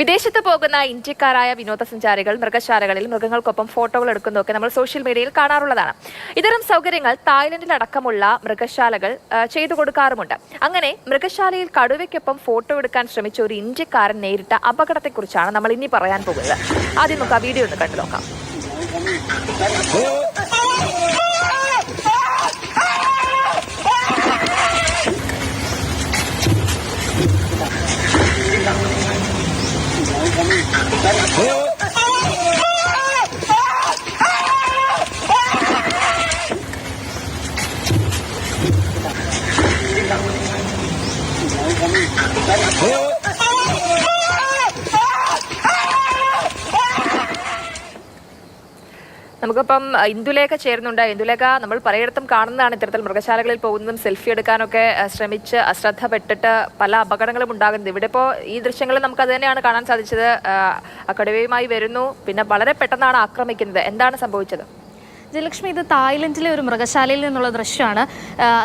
വിദേശത്ത് പോകുന്ന ഇന്ത്യക്കാരായ വിനോദസഞ്ചാരികൾ മൃഗശാലകളിൽ മൃഗങ്ങൾക്കൊപ്പം ഫോട്ടോകൾ എടുക്കുന്നതൊക്കെ നമ്മൾ സോഷ്യൽ മീഡിയയിൽ കാണാറുള്ളതാണ്. ഇത്തരം സൗകര്യങ്ങൾ തായ്ലൻഡിലടക്കമുള്ള മൃഗശാലകൾ ചെയ്തു കൊടുക്കാറുമുണ്ട്. അങ്ങനെ മൃഗശാലയിൽ കടുവയ്ക്കൊപ്പം ഫോട്ടോ എടുക്കാൻ ശ്രമിച്ച ഒരു ഇന്ത്യക്കാരൻ നേരിട്ട അപകടത്തെക്കുറിച്ചാണ് നമ്മൾ ഇനി പറയാൻ പോകുന്നത്. ആദ്യം നമുക്ക് ആ വീഡിയോ ഒന്ന് കണ്ടു നോക്കാം Hey! നമുക്കിപ്പം ഇന്ദുലേഖ ചേരുന്നുണ്ട്. ഇന്ദുലേഖ നമ്മൾ പലയിടത്തും കാണുന്നതാണ് ഇത്തരത്തിൽ മൃഗശാലകളിൽ പോകുന്നതും സെൽഫി എടുക്കാനൊക്കെ ശ്രമിച്ച് അശ്രദ്ധപ്പെട്ടിട്ട് പല അപകടങ്ങളും ഉണ്ടാകുന്നത് ഇവിടെ ഇപ്പോൾ ഈ ദൃശ്യങ്ങളിൽ നമുക്ക് അത് തന്നെയാണ് കാണാൻ സാധിച്ചത്. കടുവയുമായി വരുന്നു. പിന്നെ വളരെ പെട്ടെന്നാണ് ആക്രമിക്കുന്നത്. എന്താണ് സംഭവിച്ചത്? ജയലക്ഷ്മി ഇത് തായ്ലൻഡിലെ ഒരു മൃഗശാലയിൽ നിന്നുള്ള ദൃശ്യമാണ്.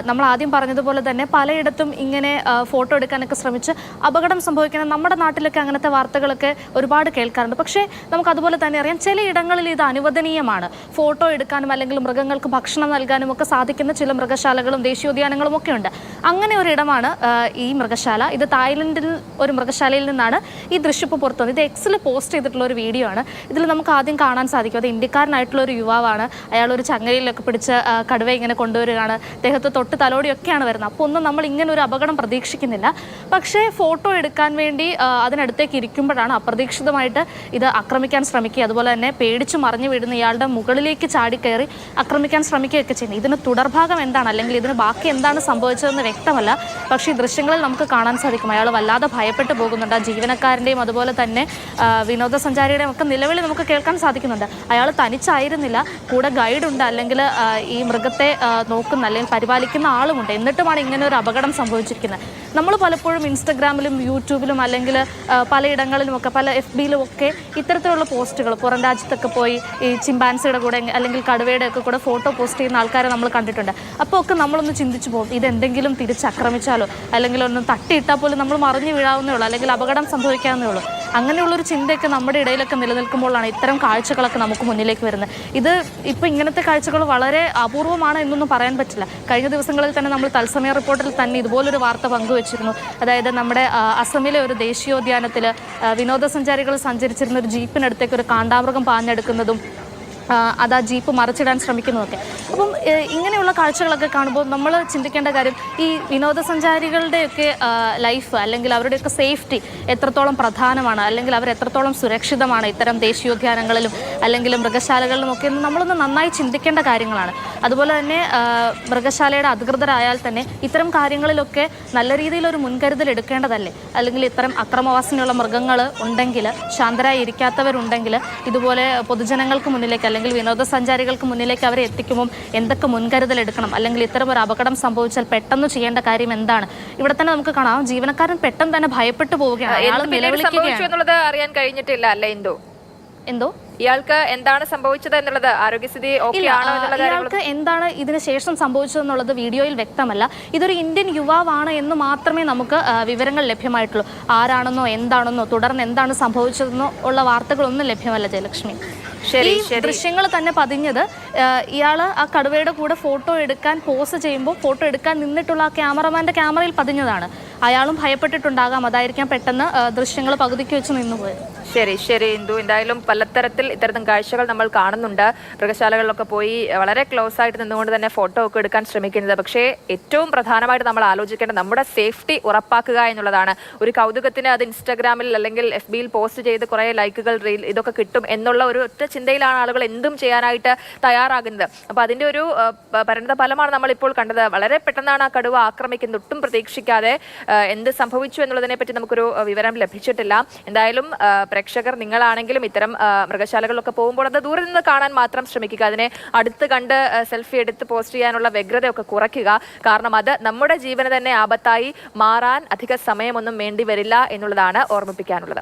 നമ്മൾ ആദ്യം പറഞ്ഞതുപോലെ തന്നെ പലയിടത്തും ഇങ്ങനെ ഫോട്ടോ എടുക്കാനൊക്കെ ശ്രമിച്ച് അപകടം സംഭവിക്കുന്ന നമ്മുടെ നാട്ടിലൊക്കെ അങ്ങനത്തെ വാർത്തകളൊക്കെ ഒരുപാട് കേൾക്കാറുണ്ട്. പക്ഷേ നമുക്ക് അതുപോലെ തന്നെ അറിയാം ചില ഇടങ്ങളിൽ ഇത് അനുവദനീയമാണ്. ഫോട്ടോ എടുക്കാനും അല്ലെങ്കിൽ മൃഗങ്ങൾക്ക് ഭക്ഷണം നൽകാനും ഒക്കെ സാധിക്കുന്ന ചില മൃഗശാലകളും ദേശീയോദ്യാനങ്ങളും ഒക്കെ ഉണ്ട്. അങ്ങനെ ഒരു ഇടമാണ് ഈ മൃഗശാല. ഇത് തായ്ലൻഡിൽ ഒരു മൃഗശാലയിൽ നിന്നാണ് ഈ ദൃശ്യം ഇപ്പോൾ പുറത്തു വന്നത്. ഇത് എക്സിൽ പോസ്റ്റ് ചെയ്തിട്ടുള്ള ഒരു വീഡിയോ ആണ്. ഇതിൽ നമുക്ക് ആദ്യം കാണാൻ സാധിക്കും. അത് ഇന്ത്യക്കാരനായിട്ടുള്ള ഒരു യുവാവാണ്. അയാൾ ഒരു ചങ്ങലയിലൊക്കെ പിടിച്ച് കടുവ ഇങ്ങനെ കൊണ്ടുവരികയാണ്. അദ്ദേഹത്തെ തൊട്ട് തലോടിയൊക്കെയാണ് വരുന്നത്. അപ്പോൾ ഒന്നും നമ്മൾ ഇങ്ങനെ ഒരു അപകടം പ്രതീക്ഷിക്കുന്നില്ല. പക്ഷേ ഫോട്ടോ എടുക്കാൻ വേണ്ടി അതിനടുത്തേക്ക് ഇരിക്കുമ്പോഴാണ് അപ്രതീക്ഷിതമായിട്ട് ഇത് ആക്രമിക്കാൻ ശ്രമിക്കുക. അതുപോലെ തന്നെ പേടിച്ച് മറിഞ്ഞു വീഴുന്ന ഇയാളുടെ മുകളിലേക്ക് ചാടിക്കയറി ആക്രമിക്കാൻ ശ്രമിക്കുകയൊക്കെ ചെയ്യുന്നത്. ഇതിന് തുടർഭാഗം എന്താണ്? അല്ലെങ്കിൽ ഇതിന് ബാക്കി എന്താണ് സംഭവിച്ചതെന്ന് വ്യക്തമല്ല. പക്ഷേ ഈ ദൃശ്യങ്ങളിൽ നമുക്ക് കാണാൻ സാധിക്കും. അയാൾ വല്ലാതെ ഭയപ്പെട്ടു പോകുന്നുണ്ട്. ആ ജീവനക്കാരന്റെയും അതുപോലെ തന്നെ വിനോദസഞ്ചാരിയുടെയും ഒക്കെ നിലവിളി നമുക്ക് കേൾക്കാൻ സാധിക്കുന്നുണ്ട്. അയാൾ തനിച്ചായിരുന്നില്ല. കൂടെ ഗൈഡ് ഉണ്ട് അല്ലെങ്കിൽ ഈ മൃഗത്തെ നോക്കുന്ന അല്ലെങ്കിൽ പരിപാലിക്കുന്ന ആളുമുണ്ട്. എന്നിട്ടുമാണ് ഇങ്ങനെ ഒരു അപകടം സംഭവിച്ചിരിക്കുന്നത്. നമ്മൾ പലപ്പോഴും ഇൻസ്റ്റഗ്രാമിലും യൂട്യൂബിലും അല്ലെങ്കിൽ പലയിടങ്ങളിലും ഒക്കെ പല എഫ് ബിയിലും ഒക്കെ ഇത്തരത്തിലുള്ള പോസ്റ്റുകൾ പുറം രാജ്യത്തൊക്കെ പോയി ഈ ചിമ്പാൻസിയുടെ കൂടെ അല്ലെങ്കിൽ കടുവയുടെ ഒക്കെ കൂടെ ഫോട്ടോ പോസ്റ്റ് ചെയ്യുന്ന ആൾക്കാരെ നമ്മൾ കണ്ടിട്ടുണ്ട്. അപ്പോൾ ഒക്കെ നമ്മളൊന്ന് ചിന്തിച്ചു പോകും ഇതെന്തെങ്കിലും തിരിച്ചാക്രമിച്ചാലോ അല്ലെങ്കിൽ ഒന്ന് തട്ടിയിട്ടാൽ പോലും നമ്മൾ മറിഞ്ഞു വീഴാവുന്നേ ഉള്ളൂ അല്ലെങ്കിൽ അപകടം സംഭവിക്കാവുന്നേ ഉള്ളൂ. അങ്ങനെയുള്ളൊരു ചിന്തയൊക്കെ നമ്മുടെ ഇടയിലൊക്കെ നിലനിൽക്കുമ്പോഴാണ് ഇത്തരം കാഴ്ചകളൊക്കെ നമുക്ക് മുന്നിലേക്ക് വരുന്നത്. ഇത് ഇപ്പോൾ ഇങ്ങനത്തെ കാഴ്ചകൾ വളരെ അപൂർവമാണ് എന്നൊന്നും പറയാൻ പറ്റില്ല. കഴിഞ്ഞ ദിവസങ്ങളിൽ തന്നെ നമ്മൾ തത്സമയ റിപ്പോർട്ടിൽ തന്നെ ഇതുപോലൊരു വാർത്ത പങ്കുവച്ചിരുന്നു. അതായത് നമ്മുടെ അസമിലെ ഒരു ദേശീയോദ്യാനത്തിൽ വിനോദസഞ്ചാരികൾ സഞ്ചരിച്ചിരുന്ന ഒരു ജീപ്പിനടുത്തേക്ക് ഒരു കാണ്ടാമൃഗം പാഞ്ഞെടുക്കുന്നതും അത് ആ ജീപ്പ് മറിച്ചിടാൻ ശ്രമിക്കുന്നതൊക്കെ. അപ്പം ഇങ്ങനെയുള്ള കാഴ്ചകളൊക്കെ കാണുമ്പോൾ നമ്മൾ ചിന്തിക്കേണ്ട കാര്യം ഈ വിനോദസഞ്ചാരികളുടെയൊക്കെ ലൈഫ് അല്ലെങ്കിൽ അവരുടെയൊക്കെ സേഫ്റ്റി എത്രത്തോളം പ്രധാനമാണ് അല്ലെങ്കിൽ അവർ എത്രത്തോളം സുരക്ഷിതമാണ് ഇത്തരം ദേശീയോദ്യാനങ്ങളിലും അല്ലെങ്കിൽ മൃഗശാലകളിലും ഒക്കെ നമ്മളൊന്ന് നന്നായി ചിന്തിക്കേണ്ട കാര്യങ്ങളാണ്. അതുപോലെ തന്നെ മൃഗശാലയുടെ അധികൃതരായാൽ തന്നെ ഇത്തരം കാര്യങ്ങളിലൊക്കെ നല്ല രീതിയിലൊരു മുൻകരുതൽ എടുക്കേണ്ടതല്ലേ? അല്ലെങ്കിൽ ഇത്തരം അക്രമവാസനയുള്ള മൃഗങ്ങൾ ഉണ്ടെങ്കിൽ ശാന്തരായി ഇരിക്കാത്തവരുണ്ടെങ്കിൽ ഇതുപോലെ പൊതുജനങ്ങൾക്ക് മുന്നിലേക്ക് അല്ലെങ്കിൽ വിനോദസഞ്ചാരികൾക്ക് മുന്നിലേക്ക് അവരെ എത്തിക്കുമ്പോൾ എന്തൊക്കെ മുൻകരുതൽ എടുക്കണം? അല്ലെങ്കിൽ ഇത്തരം ഒരു അപകടം സംഭവിച്ചാൽ പെട്ടെന്ന് ചെയ്യേണ്ട കാര്യം എന്താണ്? ഇവിടെ തന്നെ നമുക്ക് കാണാം. ജീവനക്കാരൻ പെട്ടെന്ന് തന്നെ ഭയപ്പെട്ടു പോവുകയാണ്. അറിയാൻ കഴിഞ്ഞിട്ടില്ല അല്ലേ എന്തോ എന്തോ? ഇയാൾക്ക് എന്താണ് സംഭവിച്ചത് എന്നുള്ളത് ആരോഗ്യസ്ഥിതി ഇയാൾക്ക് എന്താണ് ഇതിന് ശേഷം സംഭവിച്ചതെന്നുള്ളത് വീഡിയോയിൽ വ്യക്തമല്ല. ഇതൊരു ഇന്ത്യൻ യുവാവാണ് എന്ന് മാത്രമേ നമുക്ക് വിവരങ്ങൾ ലഭ്യമായിട്ടുള്ളൂ. ആരാണെന്നോ എന്താണെന്നോ തുടർന്ന് എന്താണ് സംഭവിച്ചതെന്നോ ഉള്ള വാർത്തകളൊന്നും ലഭ്യമല്ല ജയലക്ഷ്മി. ശരി ഈ ദൃശ്യങ്ങൾ തന്നെ പതിഞ്ഞത് ഇയാൾ ആ കടുവയുടെ കൂടെ ഫോട്ടോ എടുക്കാൻ പോസ് ചെയ്യുമ്പോൾ ഫോട്ടോ എടുക്കാൻ നിന്നിട്ടുള്ള ആ ക്യാമറമാന്റെ ക്യാമറയിൽ പതിഞ്ഞതാണ്. അയാളും ഭയപ്പെട്ടിട്ടുണ്ടാകാം. അതായിരിക്കാം പെട്ടെന്ന് ദൃശ്യങ്ങൾ പകുതിക്ക് വെച്ച് നിന്നുപോയത് ശരി ശരി ഇന്ദു. എന്തായാലും പലതരത്തിൽ ഇത്തരത്തിൽ കാഴ്ചകൾ നമ്മൾ കാണുന്നുണ്ട്. മൃഗശാലകളിലൊക്കെ പോയി വളരെ ക്ലോസ് ആയിട്ട് നിന്നുകൊണ്ട് തന്നെ ഫോട്ടോ ഒക്കെ എടുക്കാൻ ശ്രമിക്കുന്നത്. പക്ഷേ ഏറ്റവും പ്രധാനമായിട്ട് നമ്മൾ ആലോചിക്കേണ്ടത് നമ്മുടെ സേഫ്റ്റി ഉറപ്പാക്കുക എന്നുള്ളതാണ്. ഒരു കൗതുകത്തിന് അത് ഇൻസ്റ്റാഗ്രാമിൽ അല്ലെങ്കിൽ എഫ് ബിയിൽ പോസ്റ്റ് ചെയ്ത് കുറേ ലൈക്കുകൾ റീൽ ഇതൊക്കെ കിട്ടും എന്നുള്ള ഒരു ഒറ്റ ചിന്തയിലാണ് ആളുകൾ എന്തും ചെയ്യാനായിട്ട് തയ്യാറാകുന്നത്. അപ്പോൾ അതിന്റെ ഒരു പരിണത ഫലമാണ് നമ്മൾ ഇപ്പോൾ കണ്ടത്. വളരെ പെട്ടെന്നാണ് ആ കടുവ ആക്രമിക്കുന്നത്. ഒട്ടും പ്രതീക്ഷിക്കാതെ എന്ത് സംഭവിച്ചു എന്നുള്ളതിനെ പറ്റി നമുക്കൊരു വിവരം ലഭിച്ചിട്ടില്ല. എന്തായാലും പ്രേക്ഷകർ നിങ്ങളാണെങ്കിലും ഇത്തരം മൃഗശാലകളിലൊക്കെ പോകുമ്പോൾ അത് ദൂരെ നിന്ന് കാണാൻ മാത്രം ശ്രമിക്കുക. അതിനെ അടുത്ത് കണ്ട് സെൽഫി എടുത്ത് പോസ്റ്റ് ചെയ്യാനുള്ള വ്യഗ്രതയൊക്കെ കുറയ്ക്കുക. കാരണം അത് നമ്മുടെ ജീവന് തന്നെ ആപത്തായി മാറാൻ അധിക സമയമൊന്നും വേണ്ടി വരില്ല എന്നുള്ളതാണ് ഓർമ്മിപ്പിക്കാനുള്ളത്.